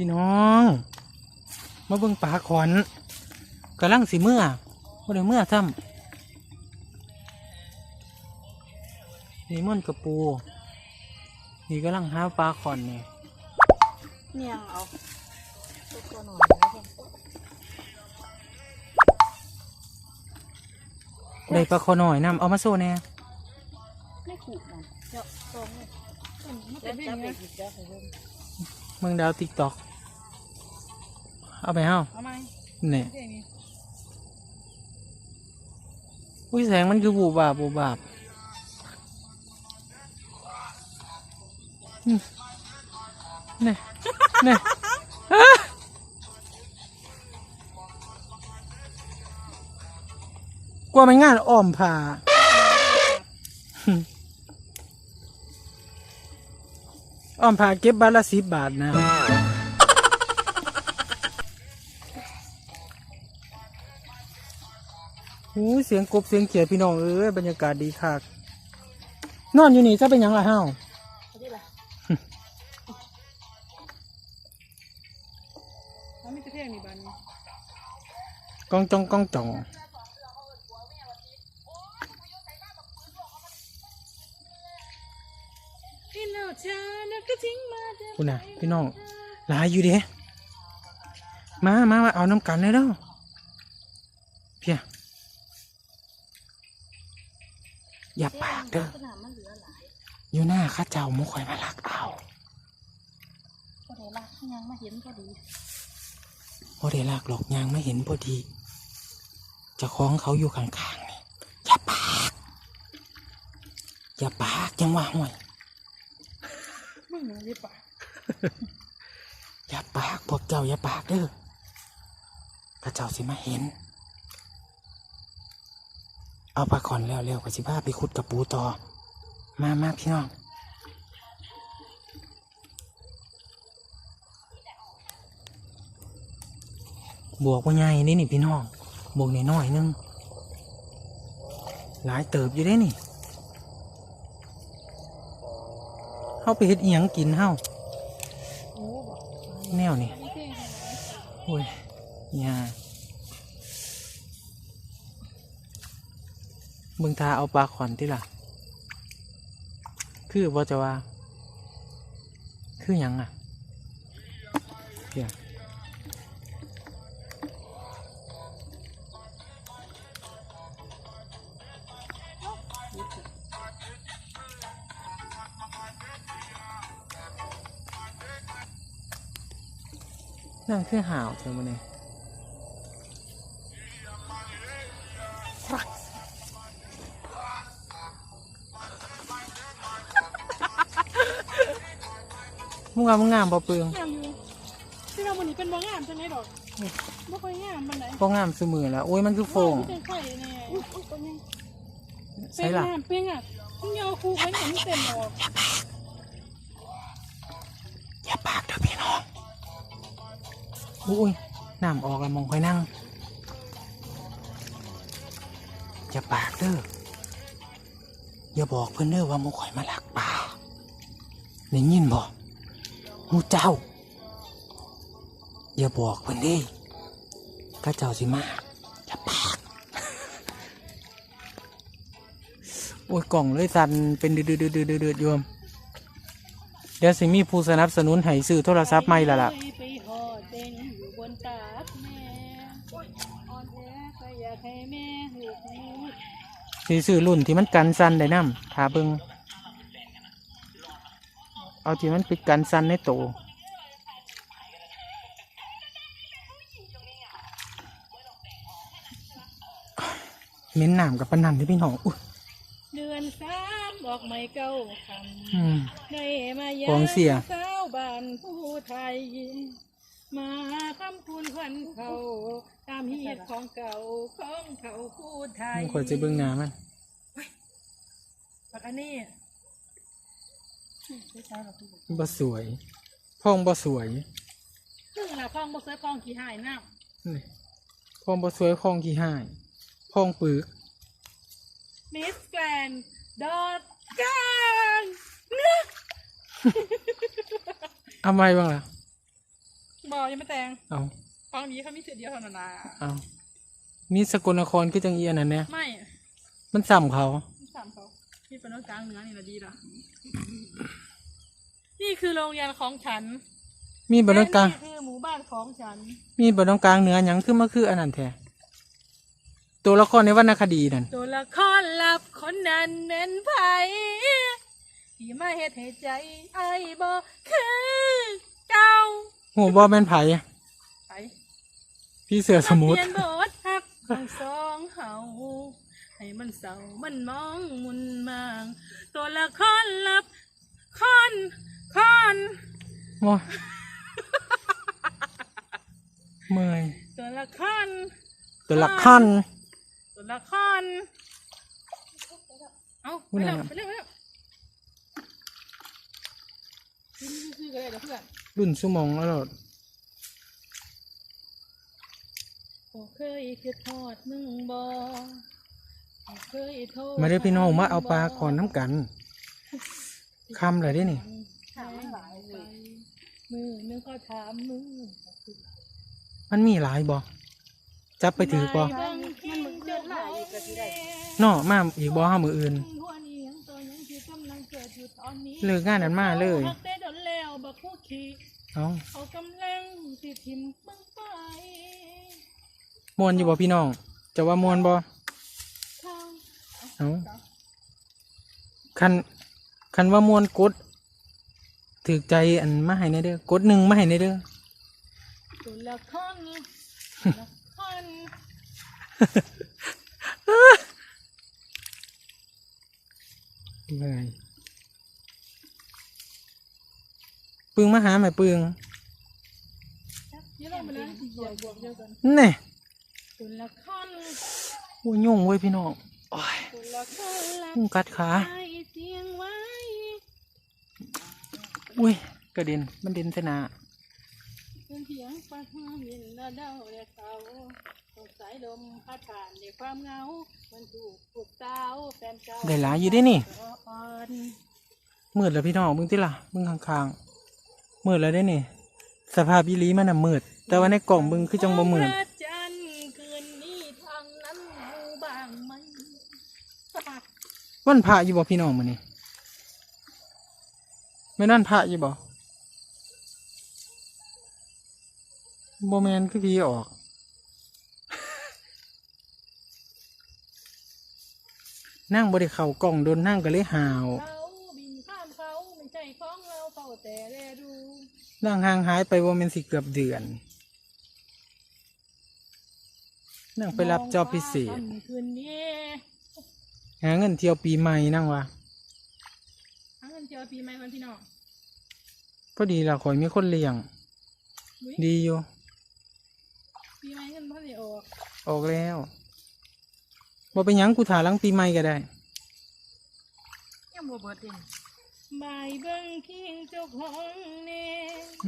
พี่น้อง มาเบิ่งปลาขอนกำลังสิเมื่อบ่ได้เมื่อซ้ำนี่ม่อนกระปู นี่กำลังหาปลาขอนนี่เนียงเอาตัวตัวหน่อยนะได้ปลาขอหน่อยนำเอามาโซ่แหน่ไม่ขู่มันเดี๋ยวตรงเลยมันเป็นจับไปอีกแล้วของเพิ่นเมืองดาวติ๊กตอก เอาไปเฮาเอาไหมเนี่ยเดี๋ยวนี้อุ้ยแสงมันคือบูบาบบูบาบอืมเนี่ยเนี่ยอะกลัวมันงานอ้อมผ่าอ้อมผ่าเก็บบาทละสิบบาทนะ หูเสียงกบเสียงเขียดพี่น้องเอ้ยบรรยากาศดีคักนอนอยู่นี่จะเป็นหยังล่ะเฮาเอาดิล่ะเอาไม่จะเพียงนี่บ้านนี้กองจองกองจ่องพี่น้องฉันก็ทิ้งมาเดินคุณน่ะพี่น้องหลายอยู่เด้มามามาเอาน้ำกันเลยเด้อเพีย อย่าปากเด้อขนาดมันเหลือหลายอยู่หน้าข้าเจ้ามุข่อยมาลักเอาก็ได้รักยังมาเห็นพอดีพอได้ลากหลอกยางไม่เห็นพอดีเจะคล้าของเขาอยู่ข้างๆนี่อย่าปากอย่าปากยังว่าห่วยมึงหนูรีบปะอย่าปากพวกเจ้าอย่าปากเด้อพระเจ้าสิมาเห็น เอาปลาขอนเร็วๆกับสิบ้าไปขุดกับปูต่อ มามาพี่น้องบวกว่าไงนี่นี่พี่น้องบวกน้อยๆนึงหลายเติบอยู่ได้นี่เฮาไปเฮ็ดเอียงกินเฮาโอ้บอกแนวนี่ไม่เพียงโอ้ยยา เบิ่งทาเอาปลาขอนที่ล่ะ คือว่าจะว่า คือยังอะเพียนั่นคือห่าวเธอมาเนี่ย มึงงามมึงงามปะเปลืองงามอยู่ที่เราวันนี้เป็นบ่งามจังไหนดอกบ่ค่อยงามมันไหนก็งามเสมอแล้วโอ้ยมันคือโฟงเป็นไข่แน่อุ๊ยอุ๊ยตรงนี้ใช่ล่ะเป็นงามเป็นอะมึงอยาวคูไว้เห็นเต็มออกอย่าปากเถอะพี่น้องอุ้ยน้ำออกแล้วมองค่อยนั่งอย่าปากเด้ออย่าบอกเพื่อนเด้อว่าหมูข่อยมาลักป่าได้ยินบอก มูเจ้า อย่าบอกเพื่นเด้ก็เจ้าสิมาอย่าปาก โอ้ยกล่องเลยสั่นเป็นเดือดเดือดเดือดเดือดโยมเดี๋ยวสิมีผู้สนับสนุนให้ซื้อโทรศัพท์ใหม่ละล่ะไปหอดเด้งอยู่บนตากแม่อ่อนแอก็อยากให้แม่หูหูสิซื้อรุ่นที่มันกันสั่นได้น้ำถ้าเบิง เอาที่มันปิดกันสั่นในโตวเหม้นหนามกับปานนันที่พี่น้องอุ้ยเดือนสามดอกไม้เก้าคอืมำได้มายกองเสียสาวบ้านผู้ไทยมาคำคุณควันเขาตามฮีตของเก่าของเขาผู้ไทยมึงควรจะเบิ่งหน้ามันปากอันนี้ บ่สวยพ้องบ่สวยซึ่งเราคลองบ่เคยคลองขี้หายน้นี่พ้องบ่สวยพ้องขี้ห้ายพ้องปึกำมิสแกรนดอทกันนึกเอาไว้บ้างล่ะบอกยังไม่แต่งเอาฟังนี้เขามีสิทธิ์เดียวเท่านั้นนะเอามีสกลนครคือจังเอียนั่นเนี่ยไม่ มันซ้ำเขาไม่ถามเขาที่เป็นน้องกลางเหนือนี่นะดีละ นี่คือโรงเรียนของฉันมีบ่ต้องกลางและนี่คือหมู่บ้านของฉัน มีบ่ต้องกลางเหนือหยังคือมาคืออันนั้นแท้ตัวละครในวรรณคดีนั่นตัวละครลับคนนั้นเป็นไผที่มาเฮ็ดให้ใจไอ้ายบ่คือเก่าโหบ่แม่นไผไปพี่เสือสมุทรเปลี่ยนบทฮักของสองเฮาให้ มันเศร้ามันมองมุนมาง ตัวละครลับคอนคอนโอ้ยเมื่อยตัวละครตัวละครตัวละครเอาไปอุ้ยเร็วนั่นน่ะไปเร็วไปเร็วนี่คืออะไรกับเพื่อนรุ่นสุมองแล้วโลดบ่เคยคิดทอดมึงบ่บ่เคยโทร มาเด้อพี่น้องมาเอาปลาขอนน้ำกันคำเลยได้นี่มือมือก็ถามมือมันมีหลายบ่จับไปถือบ่นมึงเกิดหลายก็สิได้เนาะมาอีกบ่ห้ามืออื่นเลิกงานนั้นมาเลยเอามมึงไปมวนอยู่บ่พี่น้อง จะว่ามวนบ่ เอาคันคันว่ามวนกดถือใจอันมาให้ในเด้อกดหนึ่งมาให้ในเด้อตัวละครละครเลยปึงมาหาแม่ปึงนี่เรามาเล่นบวกบวกเดียวกันแน่ตัวละครโอ้ยยุ่งเว้ยพี่น้อง โอ้ยตัวละครละยุ่งกัดขาใจเสียงไว้อุ้ย กระเด็น มันเด่นใส่หนาเป็นเพียงปะห้ามินละเดาและเขาสดสายลมพัดผ่านในความเหงา มันถูกปลุกเต้าแฟนเก่าได้หลายอยู่เด้นี่อ่อนมืดแล้วพี่น้องมึงติล่ะ มึงข้างๆมืดแล้วได้นี่ สภาพอีหลีมันน่ะมืด แต่ว่าในกล่องมึงคือจังบ่มืด พระจันทร์คืนนี้ทางนั้นหูบ้างไหม วันพระอยู่บ่พี่น้องมื้อนี้ไม่นั่นพระอยู่บ่บ่แม่นคือพี่ออก นั่งบ่ได้เข้ากล่องโดนนั่งก็เลยหาวเขาบินข้ามเขาไม่ใช่ของเราเฝ้าแต่แลดูนั่งห่างหายไปบ่แม่นสิเกือบเดือน นั่งไปรับจอบพิเศษ มองฟ้าค่ำคืนนี้ หาเงินเที่ยวปีใหม่นั่งวะหาเงินเจอปีใหม่วันพี่น้องพอดีล่ะข่อยมีคนเลี้ยงอุ๊ยดีอยู่ปีใหม่เงินพ่อสิออกออกแล้วบ่เป็นหยังกูถ่าหลังปีใหม่ก็ได้ยังบ่เบิดเอง บายเบิ่งคิงเจ้าของเน่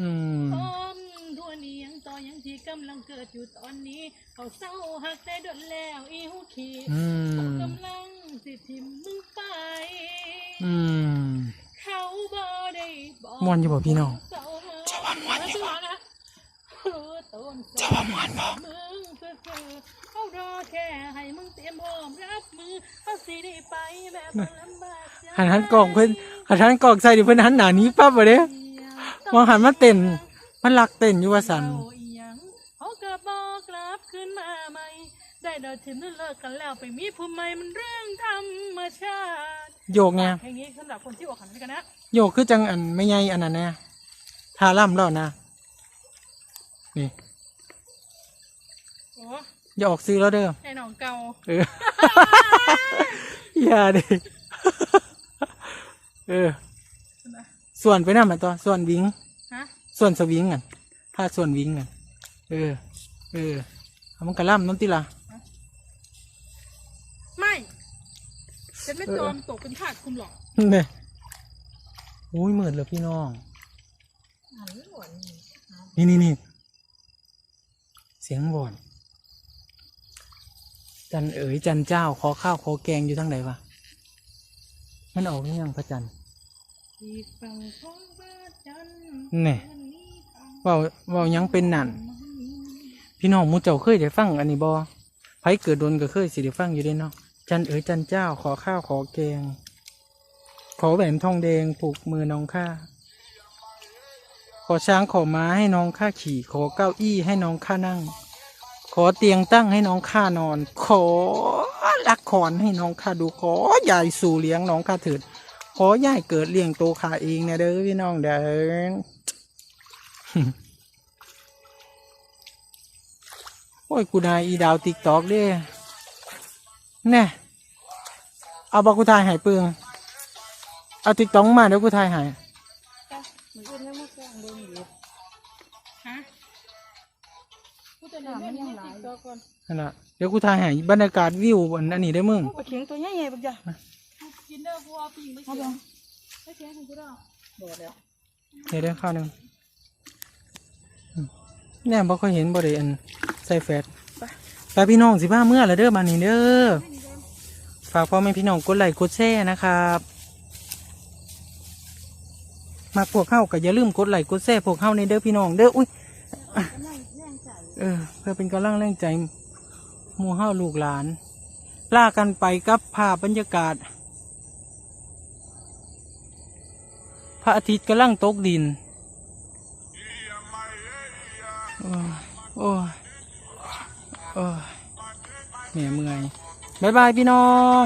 อืมพร้อมทั่วนี้ยังต่อยังที่กำลังเกิดอยู่ตอนนี้ เขาเศร้าหักแต่ดนแล้วอีหูขี้อืมกำลังสิทิมมึงไป อืม เขาบ่ได้บอกม่วนอยู่บ่พี่น้องเศร้าจะว่าม่วนอยู่บ่นะรู้ต้นจะว่าม่วนบ่ มึงเพื่อคือเขารอแค่ให้มึงเตรียมพร้อมรับมือเขาสิได้ไปแบบบ่ลำบากใจหันหันกล่องเพิ่นหันหันกล่องใส่ดิเพิ่นหันหน้าหนี้ปั๊บบ่เด้มองหันมาเต้นมันรักเต้นอยู่ว่าซั่น เอาอีหยังเขาก็บอกกลับขึ้นมาใหม่ได้ดาวทิมนั่นเลิกกันแล้วไปมีผู้ใหม่มันเรื่องธรรมชาติโยกไงเพลงนี้สำหรับคนที่อกหักด้วยกันนะโยกคือจังอันไม่ใหญ่อันนั้นแน่ทาล่ำแล้วนะนี่ โอ้ อย่าออกซื้อแล้วเด้อไอ้หนองเก่าเออ อย่าดิเออนะส่วนไปนั่นมาตัวส่วนวิงฮะส่วนสวิงกันถ้าส่วนวิงกันเออ เออเอามันกระล่ำน้ำติละไม่ฉันไม่จอมตกเป็นขาดคุมหรอกเนี่ยอุ้ยเหมือนเลยพี่น้องนี่นี่นี่เสียงบ่อน จันเอ๋ยจันเจ้าขอข้าวขอแกงอยู่ทั้งไหนวะมันออกหรือยังพระจันทร์ที่ฝั่งของบ้านจันทร์แน่วันนี้ทางเว้าเว้าหยังเป็นนั่น พี่น้องหมูเจ้าเคยได้ฟังอันนี้บ่ไผเกิดโดนก็เคยสิได้ฟังอยู่เด้เนาะจันเอ๋ยจันเจ้าขอข้าวขอแกง ขอแหวนทองแดงผูกมือน้องข้าขอช้างขอม้าให้น้องข้าขี่ ขอเก้าอี้ให้น้องข้านั่ง ขอเตียงตั้งให้น้องข้านอน ขอละครให้น้องข้าดูขอยายสู่เลี้ยงน้องข้าเถิดขอยายเกิดเลี้ยงโตข้าเองนะเด้อพี่น้องเด้อโอ้ยกูนายอีดาวติ๊กตอกเด้แน่เอาบอกกูถ่ายหายเปลืองเอาติ๊กตอกมาเดี๋ยวกูถ่ายหายมันเป็น นำมันยังหลายตัวก่อนนั่นละเดี๋ยวกูถ่ายใหายบรรยากาศวิวอันอันนี้ได้อมึงปลาเข็งตัวใหญ่ๆบักจ้ะกินเด้อบัวปิ้งไม่เข็งไม่เข็งคุณกูเด้อเบิดแล้วเดี๋ยวได้ข้าวหนึ่งอืมแน่บ่ค่อยเห็นบ่ได้อันใส่แฟตไปพี่น้องสิบ้าเมื่อละเด้อมานี่เด้อฝากพ่อแม่พี่น้องกดไลค์กดแชร์นะครับมาพวกเข้าก็อย่าลืมกดไลค์กดแชร์พวกเข้าในเด้อพี่น้องเด้ออุ้ย เออ เพื่อเป็นกำลังแรงใจหมู่เฮาลูกหลาน ล่ากันไปกับภาพบรรยากาศ พระอาทิตย์กำลังตกดิน โอ้ยโอ้ยโอ้ยแหม่เมื่อยบายบายพี่น้อง